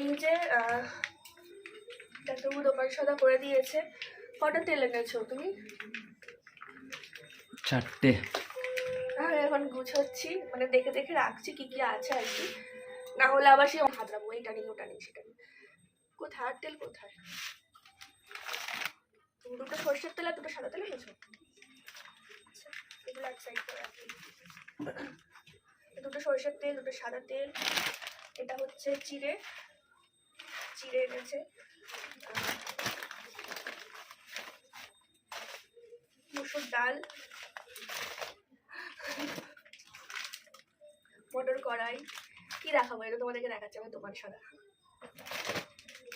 এই যে ডাক্তারবাবু দোকান সদা করে দিয়েছে। কটা তেল এনেছো তুমি? চারটে। আর এখন গুছোচ্ছি মানে দেখে দেখে রাখছি কি কি আছে আর কি। না হলে আবার সে হাতড়াবো এইটা নেই ওটা নেই সেটা নেই কোথায়? আর তেল কোথায়? দুটো সর্ষের তেল আর দুটো সাদা তেল এনেছো? আচ্ছা এগুলো এক সাইড করে রাখি। দুটো সর্ষের তেল দুটো সাদা তেল। এটা হচ্ছে চিড়ে। চিড়ে এনেছে। মুসুর ডাল মটর কড়াই। কি রাখাবো এটা তোমাদেরকে দেখাচ্ছি আমার দোকান সাদা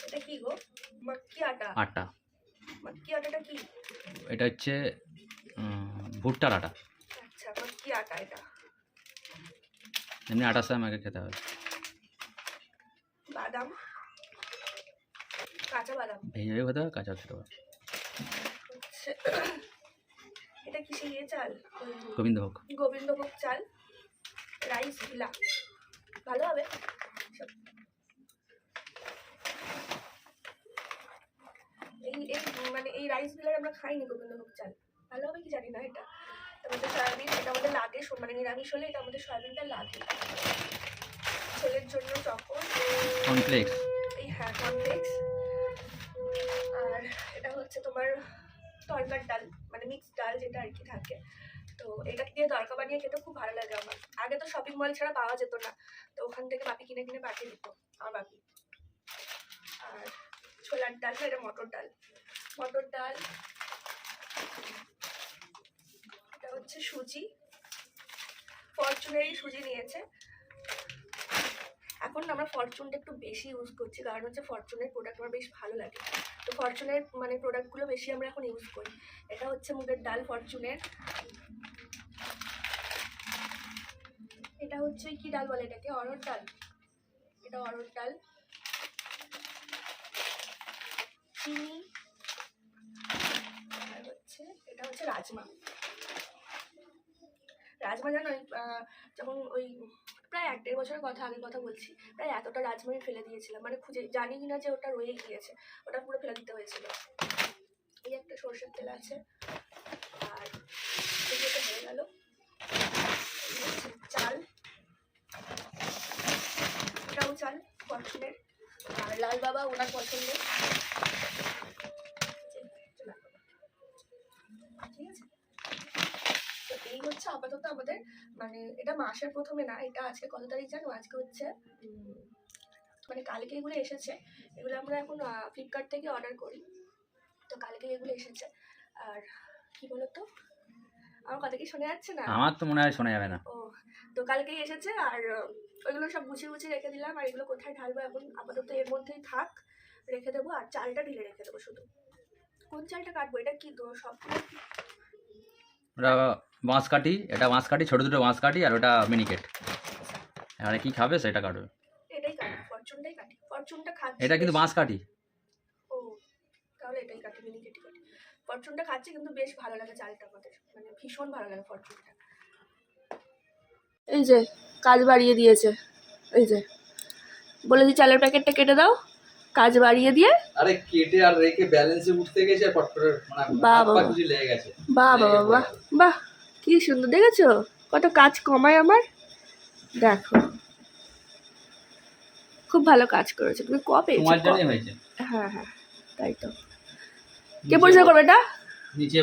এটা কি গো? মাক্কি আটা। আটা। মাক্কি আটাটা কি? এটা হচ্ছে ভুট্টার আটা। আচ্ছা মাক্কি আটা এটা। এমনি আটার সাথে আমাকে খেতে হবে। বাদাম। কাঁচা বাদাম। ভেজে খেতে হবে কাঁচা খেতে হবে এটা কি সেই ইয়ে চাল? গোবিন্দভোগ। গোবিন্দভোগ চাল রাইস ভিলা ভালো হবে। এই এই মানে এই রাইস ভিলার আমরা খাইনি গোবিন্দভোগ চাল। ভালো হবে কি জানি না এটা। আমাদের সয়াবিন এটা আমাদের লাগে মানে নিরামিষ হলে এটা আমাদের সয়াবিনটা লাগে। ছেলের জন্য তখন কমপ্লেক্স এই হ্যাঁ হচ্ছে তোমার তরকার ডাল মানে মিক্স ডাল যেটা আর কি থাকে। তো এটা দিয়ে তরকা বানিয়ে খেতে খুব ভালো লাগে আমার। আগে তো শপিং মল ছাড়া পাওয়া যেত না। তো ওখান থেকে বাপি কিনে কিনে পাঠিয়ে দিত, আমার বাপি। আর ছোলার ডাল এটা মটর ডাল। মটর ডাল, এটা হচ্ছে সুজি। ফরচুনেরই সুজি নিয়েছে। এখন আমরা ফরচুনটা একটু বেশি ইউজ করছি, কারণ হচ্ছে ফরচুনের প্রোডাক্ট আমার বেশ ভালো লাগে। তো ফরচুনের মানে প্রোডাক্টগুলো বেশি আমরা এখন ইউজ করি। এটা হচ্ছে মুগের ডাল ফরচুনের এটা হচ্ছে কি ডাল বলে এটাকে? অরহর ডাল। এটা অরহর ডাল। চিনি। আর হচ্ছে, এটা হচ্ছে রাজমা। রাজমা জানো যখন ওই প্রায় এক দেড় বছরের কথা আগের কথা বলছি, প্রায় এতটা রাজমা আমি ফেলে দিয়েছিলাম মানে খুঁজে জানি কিনা যে ওটা রয়ে গিয়েছে, ওটা পুরো ফেলে দিতে হয়েছিল। এই একটা সর্ষের তেল আছে, আর হয়ে গেল। চাল চাল ফরচুনের আর লাল বাবা ওনার পছন্দের ঠিক আছে তো এই হচ্ছে আপাতত আমাদের মানে এটা মাসের প্রথমে না এটা আজকে কত তারিখ জানো? আজকে হচ্ছে মানে কালকে এগুলো এসেছে। এগুলো আমরা এখন ফ্লিপকার্ট থেকে অর্ডার করি। তো কালকে এগুলো এসেছে। আর কি বলতো? আমার কথা কি শোনা যাচ্ছে না? আমার তো মনে হয় শোনা যাবে না। ও তো কালকেই এসেছে আর ওইগুলো সব গুছিয়ে গুছিয়ে রেখে দিলাম। আর এগুলো কোথায় ঢালবো এখন? আপাতত এর মধ্যেই থাক রেখে দেবো। আর চালটা ঢেলে রেখে দেবো শুধু। কোন চালটা কাটবো? এটা কি সব বাঁশ কাঠি এটা বাঁশ কাঠি ছোটো দুটো বাঁশ কাঠি আর ওটা মিনিকেট এবারে কি খাবে সেটা কাটবে এটাই কাটি ফরচুনটাই কাটি। ফরচুনটা খাচ্ছি এটা কিন্তু বেশ- তাহলে এটাই কাটি কাটি। ফরচুনটা খাচ্ছি কিন্তু বেশ ভালো লাগে চালটা আমাদের। মানে ভীষণ ভালো লাগে ফরচুনটা এই যে কাজ বাড়িয়ে দিয়েছে। এই যে বলে দি চালের প্যাকেটটা কেটে দাও। কাজ বাড়িয়ে দিয়ে আরে কেটে আর রেখে ব্যালেন্সে উঠতে গেছে আর পট করে মানে বাহ বাহ বাহ বাহ বাহ। কি সুন্দর দেখেছ? কত কাজ কমায় আমার? দেখো। খুব ভালো কাজ করেছ। তুমি কবে হ্যাঁ হ্যাঁ তাই তো। কে পরিষ্কার করবে এটা? নিচে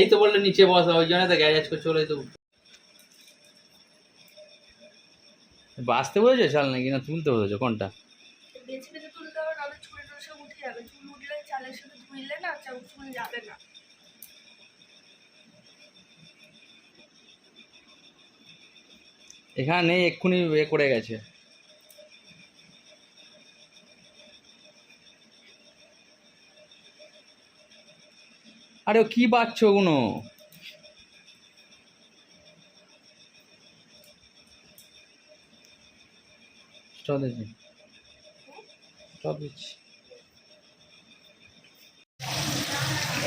এই তো বললে নিচে বসা ওই জন্য তো গ্যারেজ করছে বলে তো বাঁচতে বলেছ চাল নাকি? না তুলতে বলেছ? কোনটা? বেছে বেছে তুলতে হবে নাহলে চুলে সব উঠে যাবে। চুল উঠলে চালের সাথে ধুইলে না চাল চুল যাবে না। এখানে এক্ষুনি এ করে গেছে। আরে ও কি বাচ্চ ওগুলো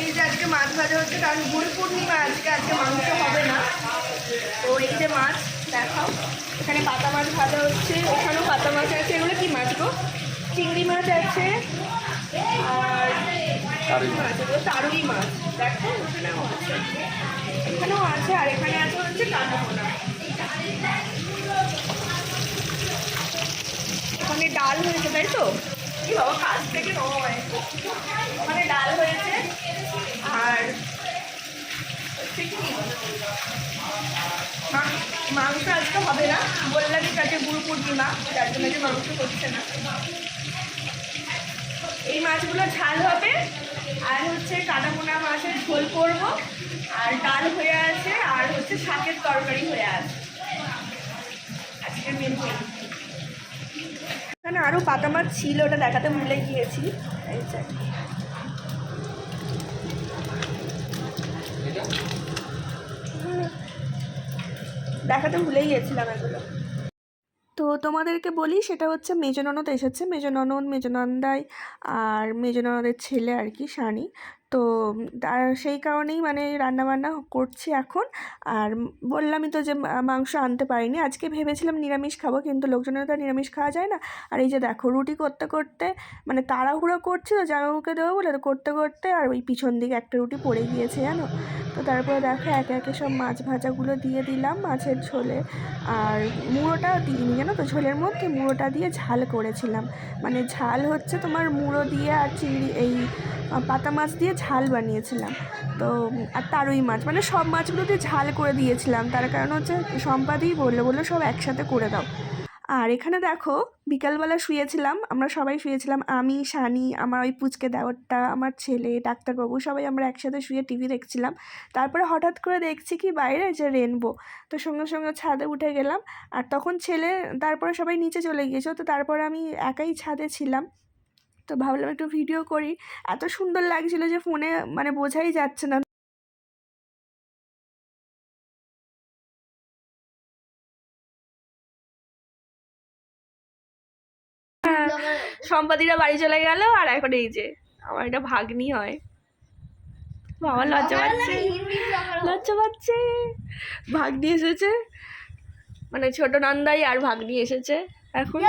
এই যে আজকে মাছ ভাজা হচ্ছে, কারণ গুরু পূর্ণিমা, আজকে আজকে মাংস হবে না। তো এই যে মাছ দেখাও। এখানে পাতা মাছ ভাজা হচ্ছে এখানেও পাতা মাছ আছে। এগুলো কি মাছ গো? চিংড়ি মাছ আছে আর মাছ। এগুলো তারুই মাছ। দেখো এখানেও আছে। এখানেও আছে আর এখানে আছে হচ্ছে কাঁটা ওখানে ডাল হয়েছে তাই তো? কি বাবা কাজ থেকে নয়। ওখানে ডাল হয়েছে আর মাংস আজকে হবে না। বললামই কাছে গুরু পূর্ণিমা যার জন্য যে মাংস করছে না। এই মাছগুলো ঝাল হবে। আর হচ্ছে কাটাপোনা মাছের ঝোল করব। আর ডাল হয়ে আছে, আর হচ্ছে শাকের তরকারি হয়ে আছে। আজকে মেন এখানে আরও পাতা মাছ ছিল, ওটা দেখাতে ভুলে গিয়েছি। এই দেখাতে ভুলেই গেছিলাম এগুলো। তো তোমাদেরকে বলি, সেটা হচ্ছে মেজো ননদ এসেছে। মেজো ননদ, মেজো নন্দাই আর মেজো ননদের ছেলে আর কি সানি তো তার সেই কারণেই মানে রান্নাবান্না করছি এখন। আর বললামই তো যে মাংস আনতে পারিনি। আজকে ভেবেছিলাম নিরামিষ খাব, কিন্তু লোকজনের তো আর নিরামিষ খাওয়া যায় না। আর এই যে দেখো, রুটি করতে করতে মানে তাড়াহুড়ো করছি তো জামাইবাবুকে দেবো বলে, তো করতে করতে আর ওই পিছন দিকে একটা রুটি পড়ে গিয়েছে, জানো? তো তারপরে দেখো, একে একে সব মাছ ভাজাগুলো দিয়ে দিলাম মাছের ঝোলে। আর মুড়োটা দিইনি, জানো তো? ঝোলের মধ্যে মুড়োটা দিয়ে ঝাল করেছিলাম। মানে ঝাল হচ্ছে তোমার মুড়ো দিয়ে আর চিংড়ি, এই পাতা মাছ দিয়ে ঝাল বানিয়েছিলাম। তো, আর তারুই মাছ মানে সব মাছগুলো দিয়ে ঝাল করে দিয়েছিলাম। তার কারণ হচ্ছে সম্পাদিই বলল বলল সব একসাথে করে দাও। আর এখানে দেখো, বিকালবেলা শুয়েছিলাম, আমরা সবাই শুয়েছিলাম, আমি, শানি, আমার ওই পুচকে দেওয়ারটা আমার ছেলে, ডাক্তারবাবু, সবাই আমরা একসাথে শুয়ে টিভি দেখছিলাম। তারপরে হঠাৎ করে দেখছি কি বাইরে যে রেনবো তো সঙ্গে সঙ্গে ছাদে উঠে গেলাম। আর তখন ছেলে, তারপরে সবাই নিচে চলে গিয়েছে তো তারপরে আমি একাই ছাদে ছিলাম। তো ভাবলাম একটু ভিডিও করি। এত সুন্দর লাগছিল যে ফোনে মানে বোঝাই যাচ্ছে না। সম্পাদিরা বাড়ি চলে গেল আর এখন এই যে আমার এটা ভাগ্নি হয়। বাবা লজ্জা পাচ্ছে। লজ্জা পাচ্ছে। ভাগ্নি এসেছে। মানে ছোট নন্দাই আর ভাগ্নি এসেছে। এখন